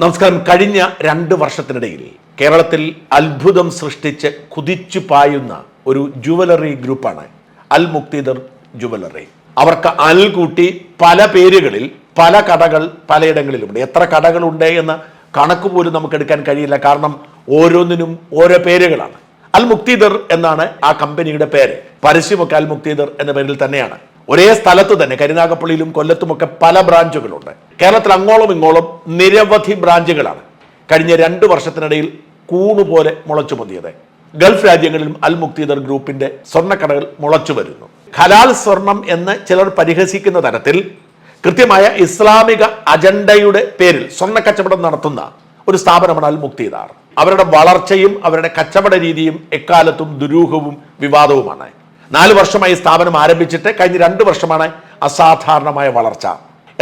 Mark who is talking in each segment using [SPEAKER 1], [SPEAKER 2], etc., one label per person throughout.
[SPEAKER 1] നമസ്കാരം. കഴിഞ്ഞ രണ്ട് വർഷത്തിനിടയിൽ കേരളത്തിൽ അത്ഭുതം സൃഷ്ടിച്ച് കുതിച്ചു പായുന്ന ഒരു ജുവലറി ഗ്രൂപ്പാണ് അൽ മുക്തിദർ ജുവലറി. അവർക്ക് അൽ കൂട്ടി പല പേരുകളിൽ പല കടകൾ പലയിടങ്ങളിലുണ്ട് എത്ര കടകളുണ്ട് എന്ന കണക്ക് പോലും നമുക്ക് എടുക്കാൻ കഴിയില്ല. കാരണം ഓരോന്നിനും ഓരോ പേരുകളാണ്. അൽ മുക്തിദർ എന്നാണ് ആ കമ്പനിയുടെ പേര്. പരസ്യമൊക്കെ അൽ മുക്തിദർ എന്ന പേരിൽ തന്നെയാണ്. ഒരേ സ്ഥലത്ത് തന്നെ കരുനാഗപ്പള്ളിയിലും കൊല്ലത്തുമൊക്കെ പല ബ്രാഞ്ചുകളുണ്ട്. കേരളത്തിൽ അങ്ങോളം ഇങ്ങോളം നിരവധി ബ്രാഞ്ചുകളാണ് കഴിഞ്ഞ രണ്ട് വർഷത്തിനിടയിൽ കൂണുപോലെ മുളച്ചു പൊന്തിയത് ഗൾഫ് രാജ്യങ്ങളിലും അൽ മുക്തിദർ ഗ്രൂപ്പിന്റെ സ്വർണക്കടകൾ മുളച്ചു വരുന്നു. ഹലാൽ സ്വർണം എന്ന് ചിലർ പരിഹസിക്കുന്ന തരത്തിൽ കൃത്യമായ ഇസ്ലാമിക അജണ്ടയുടെ പേരിൽ സ്വർണ കച്ചവടം നടത്തുന്ന ഒരു സ്ഥാപനമാണ് അൽ മുക്തിദാർ. അവരുടെ വളർച്ചയും അവരുടെ കച്ചവട രീതിയും എക്കാലത്തും ദുരൂഹവും വിവാദവുമാണ്. നാല് വർഷമായി സ്ഥാപനം ആരംഭിച്ചിട്ട് കഴിഞ്ഞ രണ്ട് വർഷമാണ് അസാധാരണമായ വളർച്ച.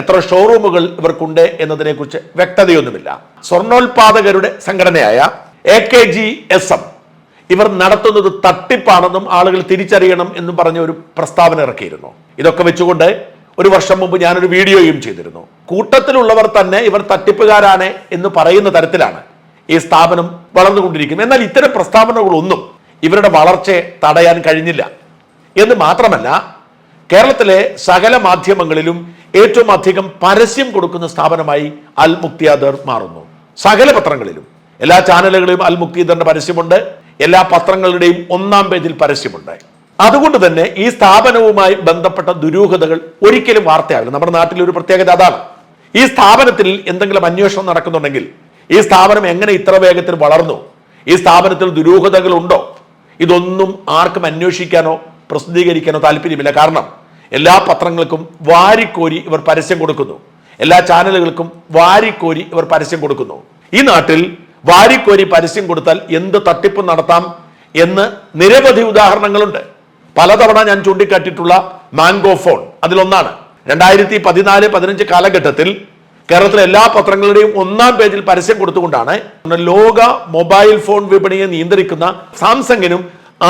[SPEAKER 1] എത്ര ഷോറൂമുകൾ ഇവർക്കുണ്ട് എന്നതിനെക്കുറിച്ച് വ്യക്തതയൊന്നുമില്ല. സ്വർണോത്പാദകരുടെ സംഘടനയായ A K G S M ഇവർ നടത്തുന്നത് തട്ടിപ്പാണെന്നും ആളുകൾ തിരിച്ചറിയണം എന്നും പറഞ്ഞ ഒരു പ്രസ്താവന ഇറക്കിയിരുന്നു. ഇതൊക്കെ വെച്ചുകൊണ്ട് ഒരു വർഷം മുമ്പ് ഞാനൊരു വീഡിയോയും ചെയ്തിരുന്നു. കൂട്ടത്തിലുള്ളവർ തന്നെ ഇവർ തട്ടിപ്പുകാരാണ് എന്ന് പറയുന്ന തരത്തിലാണ് ഈ സ്ഥാപനം വളർന്നുകൊണ്ടിരിക്കുന്നത്. എന്നാൽ ഇത്തരം പ്രസ്താവനകളൊന്നും ഇവരുടെ വളർച്ചയെ തടയാൻ കഴിഞ്ഞില്ല. എന്ന് മാത്രമല്ല കേരളത്തിലെ സകല മാധ്യമങ്ങളിലും ഏറ്റവും അധികം പരസ്യം കൊടുക്കുന്ന സ്ഥാപനമായി അൽ മുക്തിയാദർ മാറുന്നു. സകല പത്രങ്ങളിലും. എല്ലാ ചാനലുകളിലും അൽ മുക്തിദറിന്റെ പരസ്യമുണ്ട്. എല്ലാ പത്രങ്ങളുടെയും ഒന്നാം പേജിൽ പരസ്യമുണ്ട്. അതുകൊണ്ട് തന്നെ ഈ സ്ഥാപനവുമായി ബന്ധപ്പെട്ട ദുരൂഹതകൾ ഒരിക്കലും വാർത്തയാവില്ല. നമ്മുടെ നാട്ടിൽ ഒരു പ്രത്യേകത അതാണ്. ഈ സ്ഥാപനത്തിൽ എന്തെങ്കിലും അന്വേഷണം നടക്കുന്നുണ്ടെങ്കിൽ ഈ സ്ഥാപനം എങ്ങനെ ഇത്ര വേഗത്തിൽ വളർന്നു? ഈ സ്ഥാപനത്തിൽ ദുരൂഹതകൾ ഉണ്ടോ? ഇതൊന്നും ആർക്കും അന്വേഷിക്കാനോ പ്രസിദ്ധീകരിക്കാനോ താല്പര്യമില്ല. കാരണം എല്ലാ പത്രങ്ങൾക്കും വാരിക്കോരി ഇവർ പരസ്യം കൊടുക്കുന്നു. എല്ലാ ചാനലുകൾക്കും വാരിക്കോരി ഇവർ പരസ്യം കൊടുക്കുന്നു. ഈ നാട്ടിൽ വാരിക്കോരി പരസ്യം കൊടുത്താൽ എന്ത് തട്ടിപ്പ് നടത്താം എന്ന് നിരവധി ഉദാഹരണങ്ങളുണ്ട്. പലതവണ ഞാൻ ചൂണ്ടിക്കാട്ടിയിട്ടുള്ള മാംഗോ ഫോൺ അതിലൊന്നാണ്. രണ്ടായിരത്തി പതിനാല് പതിനഞ്ച് കാലഘട്ടത്തിൽ കേരളത്തിലെ എല്ലാ പത്രങ്ങളുടെയും ഒന്നാം പേജിൽ പരസ്യം കൊടുത്തുകൊണ്ടാണ് ലോക മൊബൈൽ ഫോൺ വിപണിയെ നിയന്ത്രിക്കുന്ന സാംസങ്ങിനും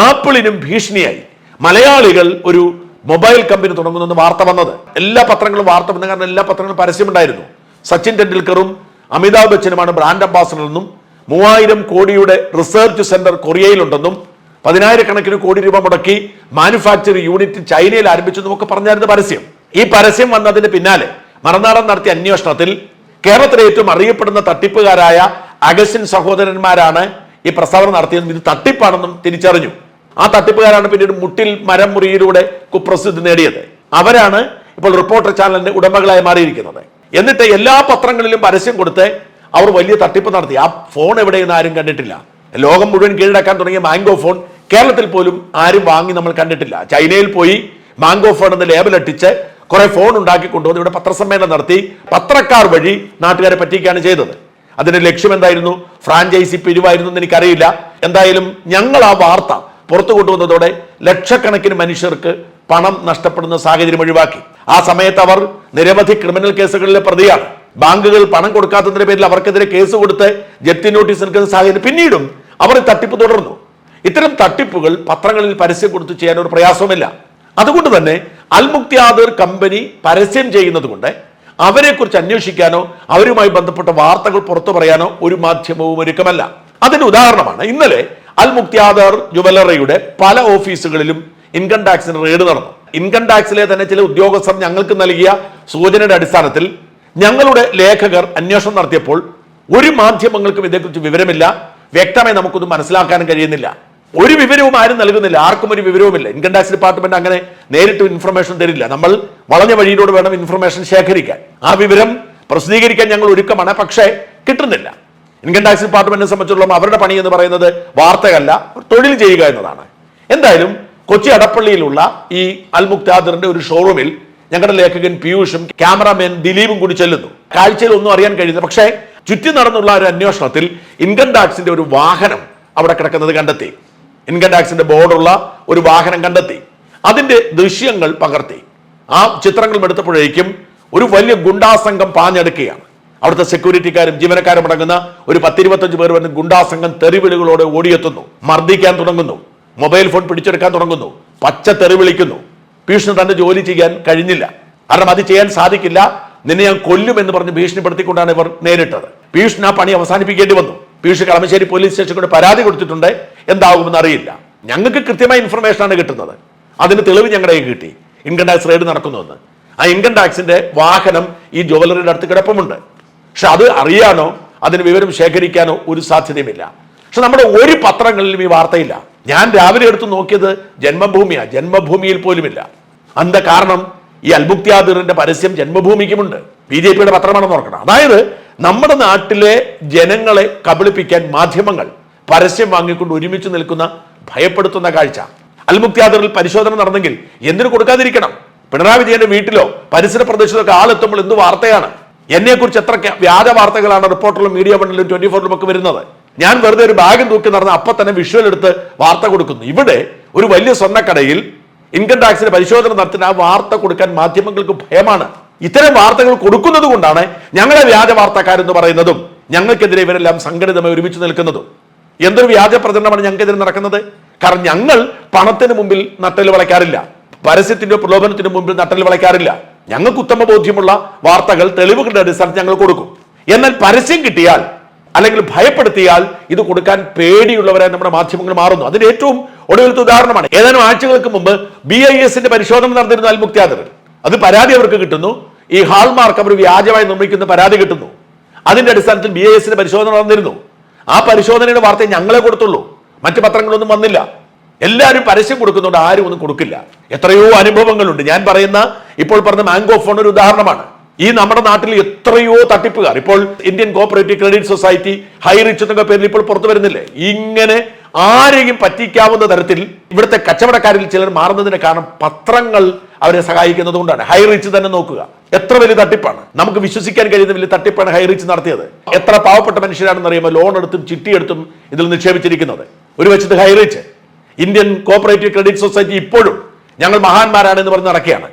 [SPEAKER 1] ആപ്പിളിനും ഭീഷണിയായി. മലയാളികൾ ഒരു മൊബൈൽ കമ്പനി തുടങ്ങുന്നെന്ന് വാർത്ത വന്നത്. എല്ലാ പത്രങ്ങളും വാർത്ത വന്ന കാരണം എല്ലാ പത്രങ്ങളും പരസ്യമുണ്ടായിരുന്നു. സച്ചിൻ ടെണ്ടുൽക്കറും അമിതാഭ് ബച്ചനുമാണ് ബ്രാൻഡ് അംബാസഡർ എന്നും മൂവായിരം കോടിയുടെ റിസർച്ച് സെന്റർ കൊറിയയിലുണ്ടെന്നും പതിനായിരക്കണക്കിന് കോടി രൂപ മുടക്കി മാനുഫാക്ചറിംഗ് യൂണിറ്റ് ചൈനയിൽ ആരംഭിച്ചെന്നും ഒക്കെ പറഞ്ഞായിരുന്നു പരസ്യം. ഈ പരസ്യം വന്നതിന് പിന്നാലെ മറന്നാടൻ നടത്തിയ അന്വേഷണത്തിൽ കേരളത്തിലെ ഏറ്റവും അറിയപ്പെടുന്ന തട്ടിപ്പുകാരായ അഗസ്റ്റിൻ സഹോദരന്മാരാണ് ഈ പ്രസ്താവന നടത്തിയതും ഇത് തട്ടിപ്പാണെന്നും തിരിച്ചറിഞ്ഞു. ആ തട്ടിപ്പുകാരാണ് പിന്നീട് മുട്ടിൽ മരം മുറിയിലൂടെ കുപ്രസിദ്ധി നേടിയത്. അവരാണ് ഇപ്പോൾ റിപ്പോർട്ടർ ചാനലിന്റെ ഉടമകളായി മാറിയിരിക്കുന്നത്. എന്നിട്ട് എല്ലാ പത്രങ്ങളിലും പരസ്യം കൊടുത്ത് അവർ വലിയ തട്ടിപ്പ് നടത്തി. ആ ഫോൺ എവിടെയെന്ന് ആരും കണ്ടിട്ടില്ല. ലോകം മുഴുവൻ കീഴടക്കാൻ തുടങ്ങിയ മാംഗോ ഫോൺ കേരളത്തിൽ പോലും ആരും വാങ്ങി നമ്മൾ കണ്ടിട്ടില്ല. ചൈനയിൽ പോയി മാംഗോ ഫോൺ എന്ന ലേബൽ അട്ടിച്ച് കുറെ ഫോൺ ഉണ്ടാക്കി കൊണ്ടുവന്ന് ഇവിടെ പത്രസമ്മേളനം നടത്തി. പത്രക്കാർ വഴി നാട്ടുകാരെ പറ്റിക്കുകയാണ് ചെയ്തത്. അതിന്റെ ലക്ഷ്യം എന്തായിരുന്നു? ഫ്രാഞ്ചൈസി പിരിവായിരുന്നു എന്ന് എനിക്കറിയില്ല. എന്തായാലും ഞങ്ങൾ ആ വാർത്ത പുറത്തു കൊണ്ടുവന്നതോടെ ലക്ഷക്കണക്കിന് മനുഷ്യർക്ക് പണം നഷ്ടപ്പെടുന്ന സാഹചര്യം ഒഴിവാക്കി. ആ സമയത്ത് അവർ നിരവധി ക്രിമിനൽ കേസുകളിലെ പ്രതിയാണ്. ബാങ്കുകൾ പണം കൊടുക്കാത്തതിന്റെ പേരിൽ അവർക്കെതിരെ കേസ് കൊടുത്ത് ജപ്തി നോട്ടീസ് നൽകുന്ന സാഹചര്യം പിന്നീടും അവർ തട്ടിപ്പ് തുടർന്നു. ഇത്തരം തട്ടിപ്പുകൾ പത്രങ്ങളിൽ പരസ്യം കൊടുത്ത് ചെയ്യാൻ ഒരു പ്രയാസവുമില്ല. അതുകൊണ്ട് തന്നെ അൽമുക്തി ആദർ കമ്പനി പരസ്യം ചെയ്യുന്നത് കൊണ്ട് അവരെക്കുറിച്ച് അന്വേഷിക്കാനോ അവരുമായി ബന്ധപ്പെട്ട വാർത്തകൾ പുറത്തു പറയാനോ ഒരു മാധ്യമവും ഒരുക്കമല്ല. അതിന്റെ ഉദാഹരണമാണ് ഇന്നലെ അൽ മുക്തിയാദർ ജുവലറിയുടെ പല ഓഫീസുകളിലും ഇൻകം ടാക്സിന് റെയ്ഡ് നടന്നു. ഇൻകം ടാക്സിലെ തന്നെ ചില ഉദ്യോഗസ്ഥർ ഞങ്ങൾക്ക് നൽകിയ സൂചനയുടെ അടിസ്ഥാനത്തിൽ ഞങ്ങളുടെ ലേഖകർ അന്വേഷണം നടത്തിയപ്പോൾ ഒരു മാധ്യമങ്ങൾക്കും ഇതേക്കുറിച്ച് വിവരമില്ല. വ്യക്തമായി നമുക്കൊന്നും മനസ്സിലാക്കാനും കഴിയുന്നില്ല. ഒരു വിവരവും ആരും നൽകുന്നില്ല. ആർക്കും ഒരു വിവരവുമില്ല. ഇൻകം ടാക്സ് ഡിപ്പാർട്ട്മെന്റ് അങ്ങനെ നേരിട്ട് ഇൻഫർമേഷൻ തരില്ല. നമ്മൾ വളഞ്ഞ വഴിയിലൂടെ വേണം ഇൻഫർമേഷൻ ശേഖരിക്കാൻ. ആ വിവരം പ്രസിദ്ധീകരിക്കാൻ ഞങ്ങൾ ഒരുക്കമാണ്. പക്ഷേ കിട്ടുന്നില്ല. ഇൻകം ടാക്സ് ഡിപ്പാർട്ട്മെന്റിനെ സംബന്ധിച്ചിടത്തോളം അവരുടെ പണി എന്ന് പറയുന്നത് വാർത്തകല്ല തൊഴിൽ ചെയ്യുക എന്നതാണ്. എന്തായാലും കൊച്ചി അടപ്പള്ളിയിലുള്ള ഈ അൽ മുക്താദിറിന്റെ ഒരു ഷോറൂമിൽ ഞങ്ങളുടെ ലേഖകൻ പീയൂഷും ക്യാമറാമാൻ ദിലീപും കൂടി ചെല്ലുന്നു. കാഴ്ചയിൽ ഒന്നും അറിയാൻ കഴിയുന്നു പക്ഷേ ചുറ്റി നടന്നുള്ള ഒരു അന്വേഷണത്തിൽ ഇൻകം ടാക്സിന്റെ ഒരു വാഹനം അവിടെ കിടക്കുന്നത് കണ്ടെത്തി. ഇൻകം ടാക്സിന്റെ ബോർഡുള്ള ഒരു വാഹനം കണ്ടെത്തി. അതിന്റെ ദൃശ്യങ്ങൾ പകർത്തി. ആ ചിത്രങ്ങൾ എടുത്തപ്പോഴേക്കും ഒരു വലിയ ഗുണ്ടാസംഘം പാഞ്ഞെടുക്കുകയാണ്. അവിടുത്തെ സെക്യൂരിറ്റിക്കാരും ജീവനക്കാരും അടങ്ങുന്ന ഒരു പത്തിരുപത്തഞ്ച് പേർ വരുന്ന ഗുണ്ടാസംഘം തെറിവിളികളോടെ ഓടിയെത്തുന്നു. മർദ്ദിക്കാൻ തുടങ്ങുന്നു. മൊബൈൽ ഫോൺ പിടിച്ചെടുക്കാൻ തുടങ്ങുന്നു. പച്ച തെറി വിളിക്കുന്നു. പീഷ്ണു തന്റെ ജോലി ചെയ്യാൻ കഴിഞ്ഞില്ല. കാരണം അത് ചെയ്യാൻ സാധിക്കില്ല. നിന്നെ ഞാൻ കൊല്ലും എന്ന് പറഞ്ഞ് ഭീഷണിപ്പെടുത്തിക്കൊണ്ടാണ് ഇവർ നേരിട്ടത്. ഭീഷണി ആ പണി അവസാനിപ്പിക്കേണ്ടി വന്നു. ഭീഷണി കളമശ്ശേരി പോലീസ് സ്റ്റേഷൻ കൊണ്ട് പരാതി കൊടുത്തിട്ടുണ്ട്. എന്താകുമെന്ന് അറിയില്ല. ഞങ്ങൾക്ക് കൃത്യമായ ഇൻഫർമേഷൻ ആണ് കിട്ടുന്നത്. അതിന് തെളിവ് ഞങ്ങളുടെ കിട്ടി. ഇൻകം ടാക്സ് റെയ്ഡ് നടക്കുന്നുവെന്ന്. ആ ഇൻകം ടാക്സിന്റെ വാഹനം ഈ ജുവലറിയുടെ അടുത്ത് കിടപ്പുമുണ്ട്. പക്ഷെ അത് അറിയാനോ അതിന് വിവരം ശേഖരിക്കാനോ ഒരു സാധ്യതയുമില്ല. പക്ഷെ നമ്മുടെ ഒരു പത്രങ്ങളിലും ഈ വാർത്തയില്ല. ഞാൻ രാവിലെ എടുത്ത് നോക്കിയത് ജന്മഭൂമിയാണ് ജന്മഭൂമിയിൽ പോലുമില്ല. അന്ത കാരണം ഈ അൽമുക്തിയാദിറിന്റെ പരസ്യം ജന്മഭൂമിക്കുമുണ്ട്. ബി ജെ പിയുടെ പത്രമാണെന്ന് ഓർക്കണം. അതായത് നമ്മുടെ നാട്ടിലെ ജനങ്ങളെ കബളിപ്പിക്കാൻ മാധ്യമങ്ങൾ പരസ്യം വാങ്ങിക്കൊണ്ട് ഒരുമിച്ച് നിൽക്കുന്ന ഭയപ്പെടുത്തുന്ന കാഴ്ച. അൽമുക്തിയാദിറിൽ പരിശോധന നടന്നെങ്കിൽ എന്തിനു കൊടുക്കാതിരിക്കണം? പിണറായി വിജയന്റെ വീട്ടിലോ പരിസര പ്രദേശത്തൊക്കെ ആളെത്തുമ്പോൾ എന്ത് വാർത്തയാണ്? എന്നെക്കുറിച്ച് എത്ര വ്യാജ വാർത്തകളാണ് റിപ്പോർട്ടറിലും മീഡിയ വണ്ണിലും ട്വന്റി ഫോറിലും ഒക്കെ വരുന്നത്? ഞാൻ വെറുതെ ഒരു ബാഗും തൂക്കി നടന്ന് അപ്പൊ തന്നെ വിഷ്വൽ എടുത്ത് വാർത്ത കൊടുക്കുന്നു. ഇവിടെ ഒരു വലിയ സ്വർണക്കടയിൽ ഇൻകം ടാക്സിന് പരിശോധന നടത്തിന് ആ വാർത്ത കൊടുക്കാൻ മാധ്യമങ്ങൾക്ക് ഭയമാണ്. ഇത്തരം വാർത്തകൾ കൊടുക്കുന്നത് കൊണ്ടാണ് ഞങ്ങളെ വ്യാജ വാർത്തക്കാരെന്ന് പറയുന്നതും ഞങ്ങൾക്കെതിരെ ഇവരെല്ലാം സംഘടിതമായി ഒരുമിച്ച് നിൽക്കുന്നതും. എന്തൊരു വ്യാജ പ്രചരണമാണ് ഞങ്ങൾക്കെതിരെ നടക്കുന്നത്? കാരണം ഞങ്ങൾ പണത്തിന് മുമ്പിൽ നട്ടൽ വളയ്ക്കാറില്ല. പരസ്യത്തിന്റെ പ്രലോഭനത്തിന് മുമ്പിൽ നട്ടൽ വളയ്ക്കാറില്ല. ഞങ്ങൾക്ക് ഉത്തമ ബോധ്യമുള്ള വാർത്തകൾ തെളിവുകളുടെ അടിസ്ഥാനത്തിൽ ഞങ്ങൾ കൊടുക്കും. എന്നാൽ പരസ്യം കിട്ടിയാൽ അല്ലെങ്കിൽ ഭയപ്പെടുത്തിയാൽ ഇത് കൊടുക്കാൻ പേടിയുള്ളവരെ നമ്മുടെ മാധ്യമങ്ങൾ മാറുന്നു. അതിന് ഏറ്റവും ഒടുവിലത്തെ ഉദാഹരണമാണ്. ഏതാനും ആഴ്ചകൾക്ക് മുമ്പ് ബി ഐ എസിന്റെ പരിശോധന നടന്നിരുന്ന അൽമുക്തിയാദറിൽ അത് പരാതി അവർക്ക് കിട്ടുന്നു. ഈ ഹാൾമാർക്ക് അവർ വ്യാജമായി നിർമ്മിക്കുന്ന പരാതി കിട്ടുന്നു. അതിന്റെ അടിസ്ഥാനത്തിൽ ബി ഐ എസിന്റെ പരിശോധന നടന്നിരുന്നു. ആ പരിശോധനയുടെ വാർത്ത ഞങ്ങളെ കൊടുത്തുള്ളൂ. മറ്റു പത്രങ്ങളൊന്നും വന്നില്ല. എല്ലാവരും പരസ്യം കൊടുക്കുന്നുണ്ട് ആരും ഒന്നും കൊടുക്കില്ല. എത്രയോ അനുഭവങ്ങളുണ്ട്. ഞാൻ പറയുന്ന ഇപ്പോൾ പറഞ്ഞ മാംഗോ ഫോൺ ഒരു ഉദാഹരണമാണ്. ഈ നമ്മുടെ നാട്ടിൽ എത്രയോ തട്ടിപ്പുകാർ. ഇപ്പോൾ Indian cooperative credit society high rich എന്നൊക്കെ പേരിൽ ഇപ്പോൾ പുറത്തു വരുന്നില്ലേ? ഇങ്ങനെ ആരെയും പറ്റിക്കാവുന്ന തരത്തിൽ ഇവിടുത്തെ കച്ചവടക്കാരിൽ ചിലർ മാറുന്നതിന് കാരണം പത്രങ്ങൾ അവരെ സഹായിക്കുന്നത് കൊണ്ടാണ്. ഹൈ റിച്ച് തന്നെ നോക്കുക. എത്ര വലിയ തട്ടിപ്പാണ്. നമുക്ക് വിശ്വസിക്കാൻ കഴിയുന്ന വലിയ തട്ടിപ്പാണ് ഹൈ റിച്ച് നടത്തിയത്. എത്ര പാവപ്പെട്ട മനുഷ്യരാണെന്ന് അറിയുമ്പോൾ ലോൺ എടുത്തും ചിട്ടിയെടുത്തും ഇതിൽ നിക്ഷേപിച്ചിരിക്കുന്നത്. ഒരു വശത്ത് high rich Indian cooperative credit society ഇപ്പോഴും ഞങ്ങൾ മഹാന്മാരാണ് എന്ന് പറഞ്ഞ് നടക്കുകയാണ്.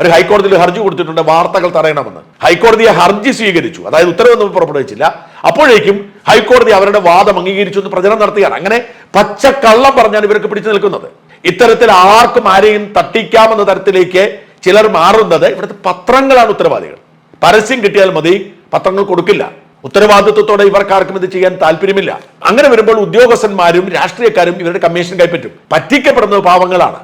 [SPEAKER 1] ഒരു ഹൈക്കോടതിയിൽ ഹർജി കൊടുത്തിട്ടുണ്ട് വാർത്തകൾ തടയണമെന്ന്. ഹൈക്കോടതിയെ ഹർജി സ്വീകരിച്ചു. അതായത് ഉത്തരവൊന്നും പുറപ്പെടുവിച്ചില്ല. അപ്പോഴേക്കും ഹൈക്കോടതി അവരുടെ വാദം അംഗീകരിച്ചു എന്ന് പ്രചരണം നടത്തുകയാണ്. അങ്ങനെ പച്ചക്കള്ളം പറഞ്ഞാണ് ഇവർക്ക് പിടിച്ചു നിൽക്കുന്നത്. ഇത്തരത്തിൽ ആർക്കും ആരെയും തട്ടിക്കാമെന്ന തരത്തിലേക്ക് ചിലർ മാറുന്നത് ഇവിടുത്തെ പത്രങ്ങളാണ് ഉത്തരവാദികൾ. പരസ്യം കിട്ടിയാൽ മതി പത്രങ്ങൾ കൊടുക്കില്ല. ഉത്തരവാദിത്വത്തോടെ ഇവർക്കാർക്കും ഇത് ചെയ്യാൻ താല്പര്യമില്ല. അങ്ങനെ വരുമ്പോൾ ഉദ്യോഗസ്ഥന്മാരും രാഷ്ട്രീയക്കാരും ഇവരുടെ കമ്മീഷൻ കൈപ്പറ്റും. പറ്റിക്കപ്പെടുന്നത് പാവങ്ങളാണ്.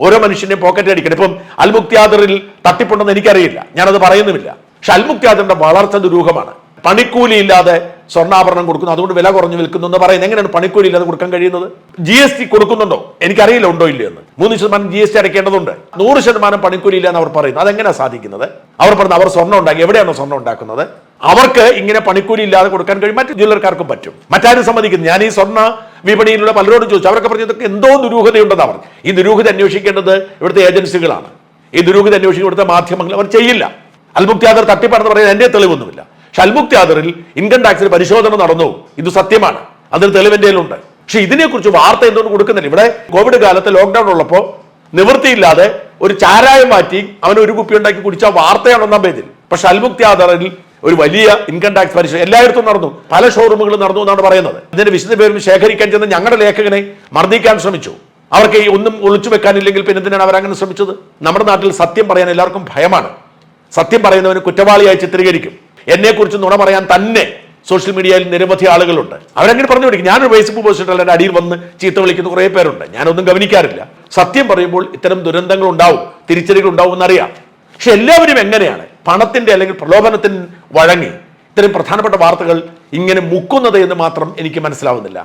[SPEAKER 1] ഓരോ മനുഷ്യനെയും പോക്കറ്റ് അടിക്കണം. ഇപ്പം അൽമുക്തിയാദറിൽ തട്ടിപ്പുണ്ടെന്ന് എനിക്കറിയില്ല. ഞാനത് പറയുന്നുമില്ല. പക്ഷെ അൽമുക്തിയാദറിന്റെ വളർച്ച ദുരൂഹമാണ്. പണിക്കൂലി ഇല്ലാതെ സ്വർണാഭരണം കൊടുക്കുന്നു. അതുകൊണ്ട് വില കുറഞ്ഞു വിൽക്കുന്നു എന്ന് പറയുന്നത് എങ്ങനെയാണ് പണിക്കൂലി ഇല്ലാതെ കൊടുക്കാൻ കഴിയുന്നത്? ജി എസ് ടി കൊടുക്കുന്നുണ്ടോ? എനിക്കറിയില്ല ഉണ്ടോ ഇല്ല എന്ന്. മൂന്ന് ശതമാനം ജി എസ് ടി അടയ്ക്കേണ്ടതുണ്ട്. നൂറ് ശതമാനം പണിക്കൂലി ഇല്ല എന്ന് അവർ പറയുന്നു. അതെങ്ങനെയാണ് സാധിക്കുന്നത്? അവർ പറഞ്ഞു അവർ സ്വർണം ഉണ്ടാക്കി. എവിടെയാണോ സ്വർണം ഉണ്ടാക്കുന്നത്? അവർക്ക് ഇങ്ങനെ പണിക്കൂലി ഇല്ലാതെ കൊടുക്കാൻ കഴിയും. മറ്റു ജ്വല്ലർക്കാർക്കും പറ്റും. മറ്റാരും സമ്മതിക്കുന്നു ഞാൻ ഈ സ്വർണ വിപണിയിലുള്ള പലരോടും ചോദിച്ചു. അവരൊക്കെ പറഞ്ഞു ഇതൊക്കെ എന്തോ ദുരൂഹതയുണ്ടെന്ന് പറഞ്ഞു ഈ ദുരൂഹത അന്വേഷിക്കേണ്ടത് ഇവിടുത്തെ ഏജൻസികളാണ്. ഈ ദുരൂഹത അന്വേഷിക്കുന്ന ഇവിടുത്തെ മാധ്യമങ്ങൾ അവർ ചെയ്യില്ല. അൽമുക്തിയാദർ തട്ടിപ്പാണെന്ന് പറയുന്നത് എന്റെ തെളിവൊന്നുമില്ല. പക്ഷെ അൽമുക്തിയാദറിൽ ഇൻകം ടാക്സിൽ പരിശോധന നടന്നു. ഇത് സത്യമാണ്. അതിന് തെളിവ് ഉണ്ട് പക്ഷെ ഇതിനെക്കുറിച്ച് വാർത്ത എന്തുകൊണ്ട് കൊടുക്കുന്നില്ല? ഇവിടെ കോവിഡ് കാലത്ത് ലോക്ക്ഡൌൺ ഉള്ളപ്പോൾ നിവൃത്തിയില്ലാതെ ഒരു ചാരായം മാറ്റി അവൻ ഒരു കുപ്പി ഉണ്ടാക്കി കുടിച്ച വാർത്തയാണ് ഒന്നാം പേജിൽ. പക്ഷെ അൽമുക്തി അൽമുക്തിയാദറിൽ ഒരു വലിയ ഇൻകം ടാക്സ് പരിശോധന എല്ലായിടത്തും നടന്നു. പല ഷോറൂമുകളും നടന്നു എന്നാണ് പറയുന്നത്. ഇതിന്റെ വിശദ പേരും ശേഖരിക്കാൻ ചെന്ന് ഞങ്ങളുടെ ലേഖകനെ മർദ്ദിക്കാൻ ശ്രമിച്ചു. അവർക്ക് ഈ ഒന്നും ഒളിച്ചു വെക്കാനില്ലെങ്കിൽ പിന്നെ എന്തിനാണ് അവരങ്ങനെ ശ്രമിച്ചത്? നമ്മുടെ നാട്ടിൽ സത്യം പറയാൻ എല്ലാവർക്കും ഭയമാണ്. സത്യം പറയുന്നവന് കുറ്റവാളിയായി ചിത്രീകരിക്കും. എന്നെക്കുറിച്ച് നുണ പറയാൻ തന്നെ സോഷ്യൽ മീഡിയയിൽ നിരവധി ആളുകളുണ്ട്. അവരങ്ങനെ പറഞ്ഞു പിടിക്കും ഞാനൊരു ഫേസ്ബുക്ക് പോസ്റ്റ് ഇട്ടാൽ എന്റെ അടിയിൽ വന്ന് ചീത്ത വിളിക്കുന്ന കുറേ പേരുണ്ട്. ഞാനൊന്നും ഗവനിക്കാറില്ല. സത്യം പറയുമ്പോൾ ഇത്തരം ദുരന്തങ്ങൾ ഉണ്ടാവും തിരിച്ചടികൾ ഉണ്ടാവും എന്നറിയാം. പക്ഷെ എല്ലാവരും എങ്ങനെയാണ്? പണത്തിന്റെ അല്ലെങ്കിൽ പ്രലോഭനത്തിന് വഴങ്ങി ഇത്രയും പ്രധാനപ്പെട്ട വാർത്തകൾ ഇങ്ങനെ മുക്കുന്നത് എന്ന് മാത്രം എനിക്ക് മനസ്സിലാവുന്നില്ല.